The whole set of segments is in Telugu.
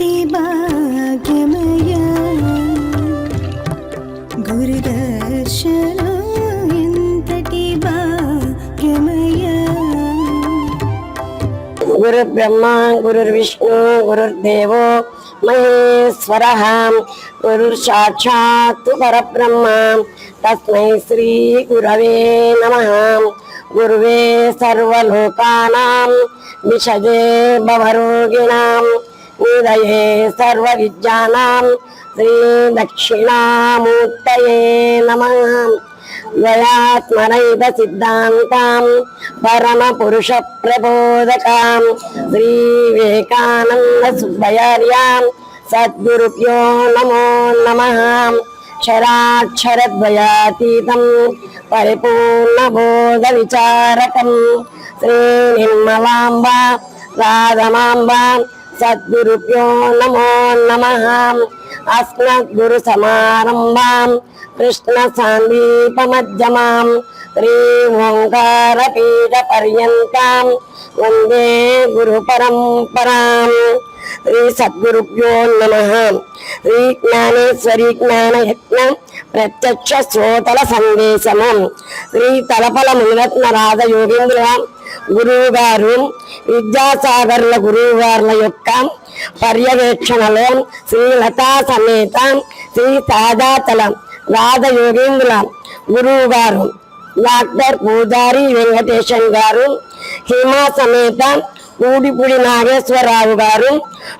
ఎంతటి భాగ్యమయ గురుదర్శనం ఎంతటి భాగ్యమయ గురు బ్రహ్మ గురుర్విష్ణు గురుర్దేవో మహేశ్వర గురు సాక్షాత్ పరబ్రహ్మ తస్మై శ్రీ గురవే నమ గురువే సర్వలోకానాం విషజే భవరోగిణాం నిదయే సర్వ విద్యానాం శ్రీ దక్షిణామూర్తయే నమః ద్వయాత్మనైవ సిద్ధాంతాం పరమ పురుష ప్రబోధకాం శ్రీ వివేకానంద సుబ్బయార్యాం సద్గురుభ్యో సద్గురుభ్యో నమో నమ అస్మద్గురు సమారంభాం కృష్ణ సాందీపమధ్యమాం శ్రీ ఓంకార పీఠ పర్యంతం వందే గురు పరంపరాం శ్రీ సద్గురుభ్యో నమ. శ్రీ జ్ఞానేశ్వరి జ్ఞాన యజ్ఞ ప్రత్యక్ష శ్రోతల సందేశము. శ్రీ తలపల మునిరత్న రాధ యోగేంద్ర గురువు గారు విద్యాసాగర్ల గురువు గారుల యొక్క పర్యవేక్షణలో శ్రీ లతా సమేత శ్రీ సాదాతల రాధ యోగేంద్ర గురువు గారు డాక్టర్ పూజారి వెంకటేశం గారు హిమా సమేత ఊడిపుడి నాగేశ్వరరావు గారు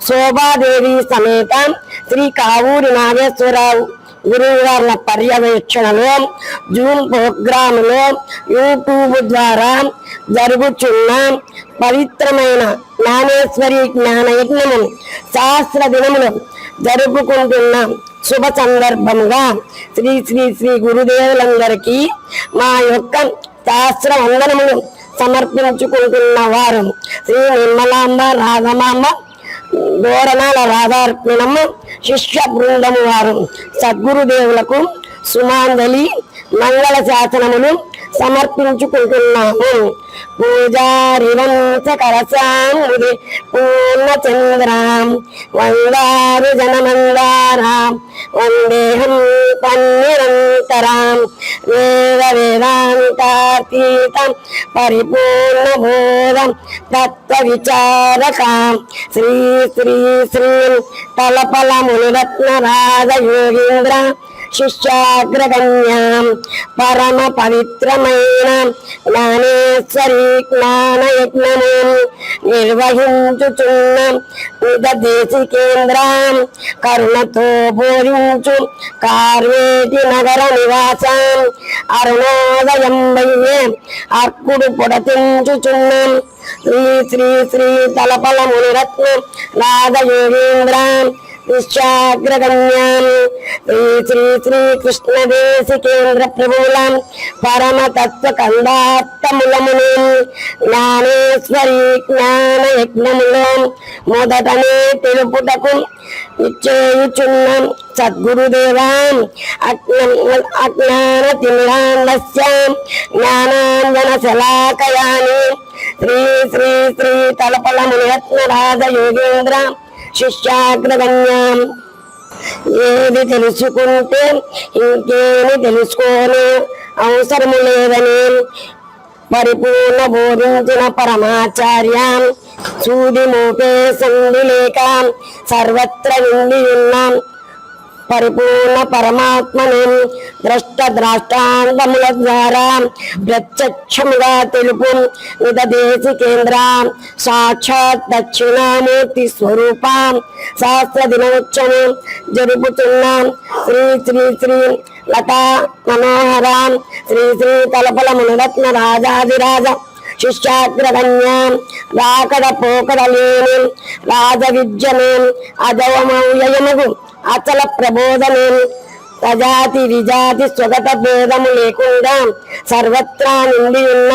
శోభాదేవి సమేత శ్రీ కావూరి నాగేశ్వరరావు గురువుగారుల పర్యవేక్షణలో జూన్ ప్రోగ్రాములో యూట్యూబ్ ద్వారా జరుగుచున్న పవిత్రమైన జ్ఞానేశ్వరి జ్ఞానయజ్ఞము శాస్త్ర దినములు జరుపుకుంటున్న శుభ సందర్భముగా శ్రీ శ్రీ శ్రీ గురుదేవులందరికీ మా యొక్క శాస్త్ర వందనములు సమర్పించుకుంటున్న వారు శ్రీ నిర్మలాంబ రాధమాంబ దూరణాల రాధార్పణమ్మ శిష్య బృందము వారు. సద్గురుదేవులకు సుమాంజలి మంగళ శాసనములు సమర్పించుకుంటున్నాము. పూజారివంశ కరసాముది పూర్ణచంద్రాం వందారు జనమందారాం వందేహం పన్నిరంతరాం వేద వేదాంతాతీతం పరిపూర్ణ బోధం తత్వ విచారకాం శ్రీ శ్రీ శ్రీ తలపల మునిరత్నరాజ యోగీంద్ర శిష్యాగ్రగణ్యాం పరమ పవిత్రమైన జ్ఞానేశ్వరి జ్ఞానయజ్ఞము నిర్వహించుచున్న నిదదేశి కేంద్రం కరుణతో బోధించు కార్వేటి నగర నివాసం అరుణోదయం వయ్యే అర్కుడు పొడతించుచున్నాం శ్రీ శ్రీ శ్రీ తలపల మునిరత్న నాద యోగేంద్ర విశాగ్రగణ్యాం శ్రీ శ్రీ కృష్ణదేశికేంద్ర ప్రభువులం పరమ తత్వ కందాత్తములమును జ్ఞానేశ్వరి జ్ఞాన యజ్ఞములో మొదటనే తెలుపుటకు నిశ్చయించున్న. సద్గురుదేవాం అజ్ఞాన తిమిరాండస్య జ్ఞానాంజన శలాకయాని శ్రీ శ్రీ శ్రీ తలపల మునిరత్నరాధ యోగేంద్ర శిష్యాగ్రగణ్యాం ఏది తెలుసుకుంటే ఇంకేమి తెలుసుకోని. అవసరము లేదని పరిపూర్ణ బోధించిన పరమాచార్య. సూది మోపే సంధి లేక. సర్వత్ర విండి ఉన్నాం పరిపూర్ణ పరమాత్మను ద్రష్ట ద్రాష్టాంతముల ద్వారా ప్రత్యక్షముగా తెలుపు. నిదదేశి కేంద్ర సాక్షాత్ దక్షిణామూర్తి స్వరూప. శాస్త్ర దినోత్సవం జరుపుతున్న శ్రీ శ్రీ శ్రీ లతా మనోహర శ్రీ శ్రీ తలపల మునరత్న రాజాదిరాజ. శిష్యాగ్రగణ్యాం రాకడ పోకడ లేని రాజ విద్యను అజవమౌయముగు అచల ప్రబోధను ప్రజాతి విజాతి స్వగత భేదము లేకుండా సర్వత్రా నుండి ఉన్న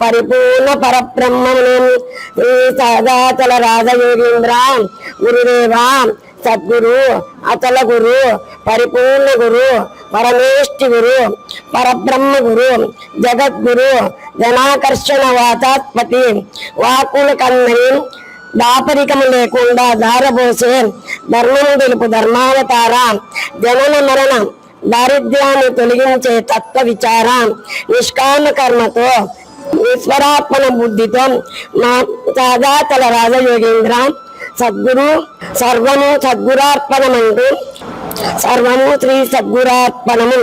పరిపూర్ణ పరబ్రహ్మమునేమి శ్రీ సదాచల రాజయోగేంద్ర గురుదేవా సద్గురు అచల గురు పరిపూర్ణ గురు పరమేష్టి గురు పరబ్రహ్మ గురు జగద్గురు జనాకర్షణ వాతాత్పతి వాకుల కన్నని దాపరికము లేకుండా దారబోసే ధర్మం గెలుపు ధర్మావతార జనన మరణ దారిద్ర్యాన్ని తొలగించే తత్వ విచార నిష్కామ కర్మతో ఈశ్వరాత్మన బుద్ధితో మా సాగాతల రాజయోగేంద్ర సద్గురు సర్వము సద్గురార్పణమంటూ సర్వము శ్రీ సద్గురార్పణము.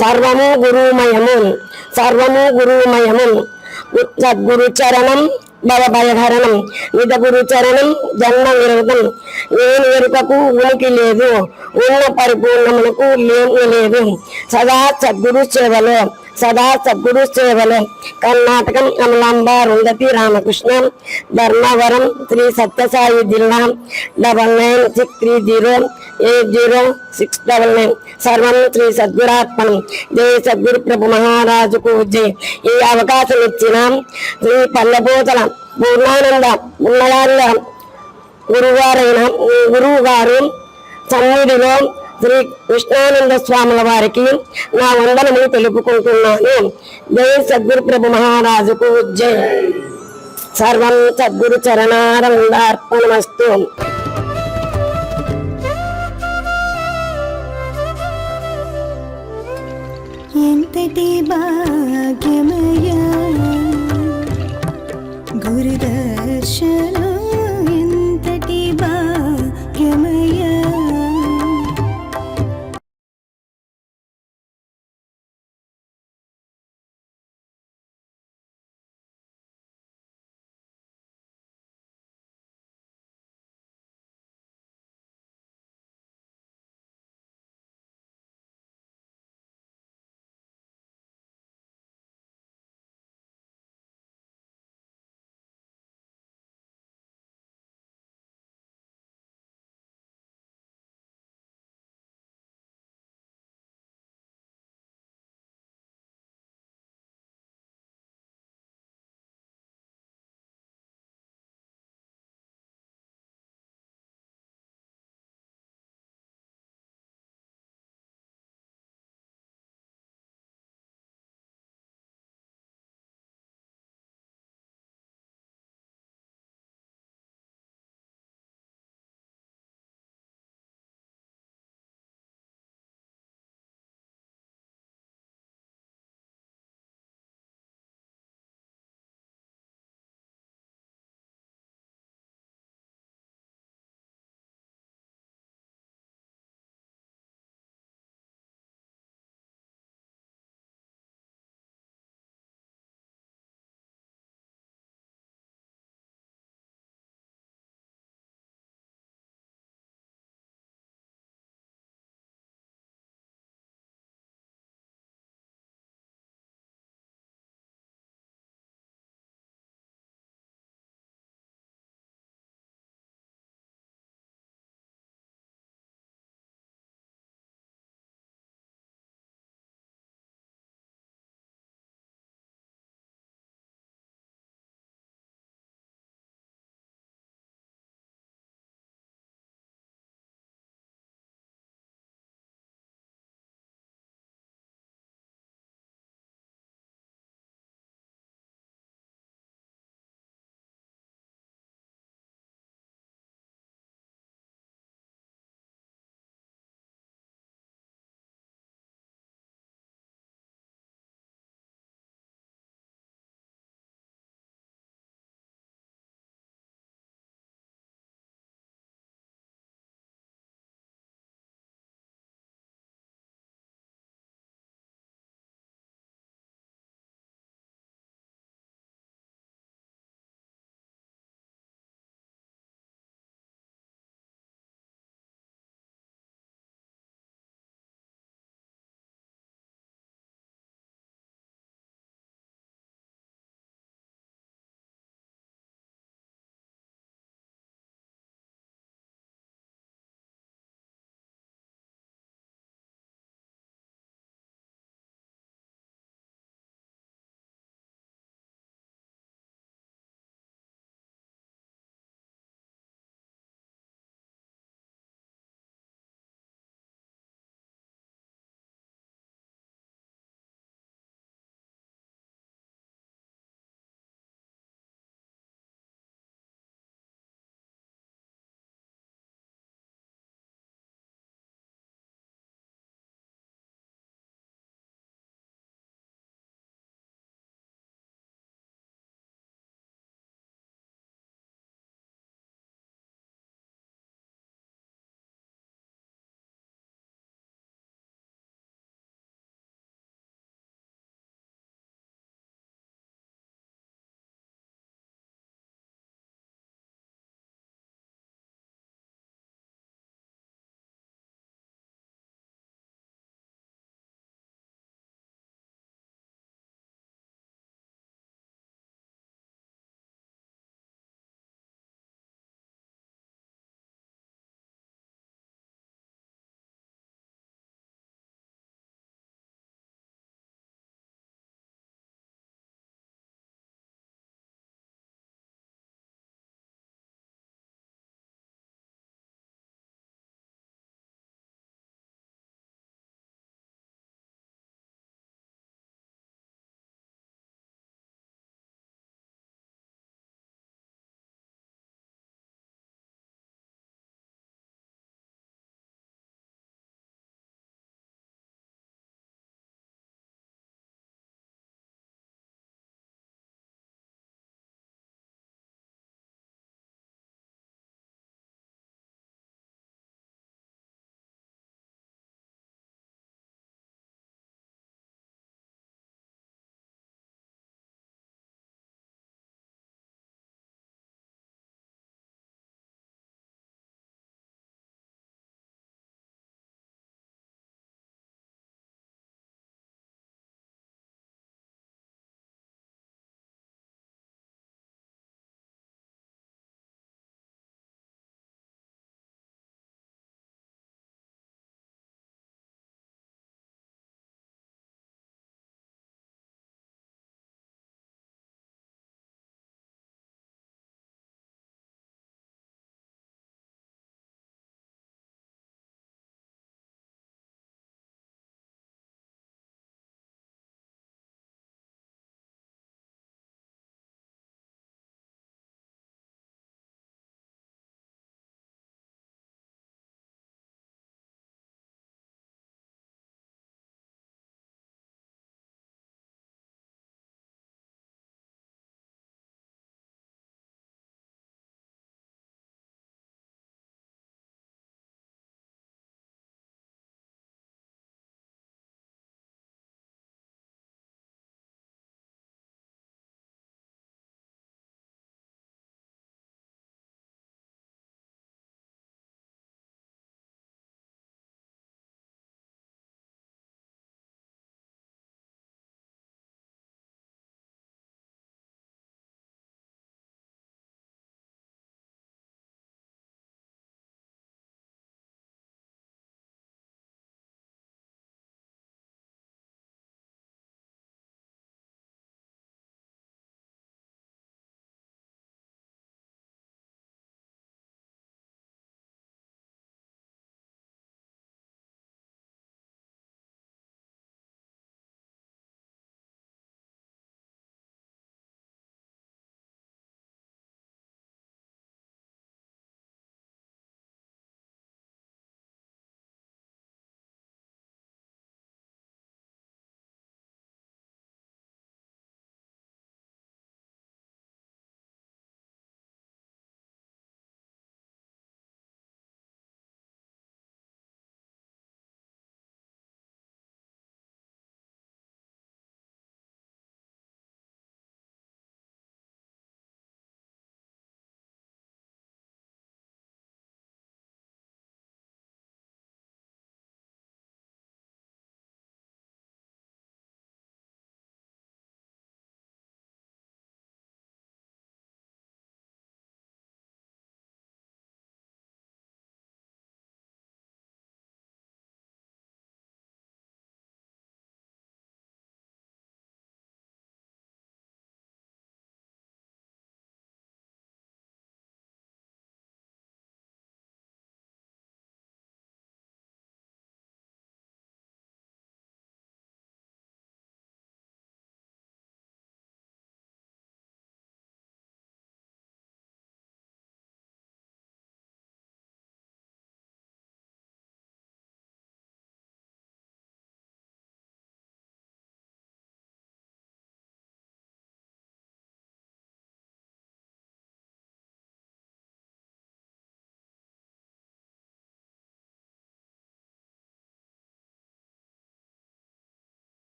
సర్వము గురుమయము. సర్వము గురుమయము. సద్గురు చరణం భవ భయహరణం గురు చరణం జన్మ విరోధం నేను ఎరుకకు ఉనికి లేదు. ఉన్న పరిపూర్ణమునకు లేని లేదు. సదా సద్గురు సేవలో. సదా సద్గురు సేవలు. కర్ణాటకం అమలాంబ రుందపి రామకృష్ణ. ధర్మవరం శ్రీ సత్యసాయి జిల్లా. Double nine six three zero eight zero six double nine. సర్వం శ్రీ సద్గురాత్మనం. జయ సద్గురు ప్రభు మహారాజుకు జయ ఈ అవకాశం ఇచ్చిన శ్రీ పల్లెపోతల పూర్ణానంద ఉన్నవాళ్ళ గురువారైన గురువు గారు సన్నిధిలో శ్రీ కృష్ణానంద స్వాముల వారికి నా వందనములు తెలుపుకుంటున్నాను. జై సద్గురు ప్రభు మహారాజుకు జై. సర్వం సద్గురు చరణారందార్పణమస్తు ఎంతటి భాగ్యమయ్యా?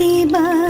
ఎంతటి భాగ్యమయ్యా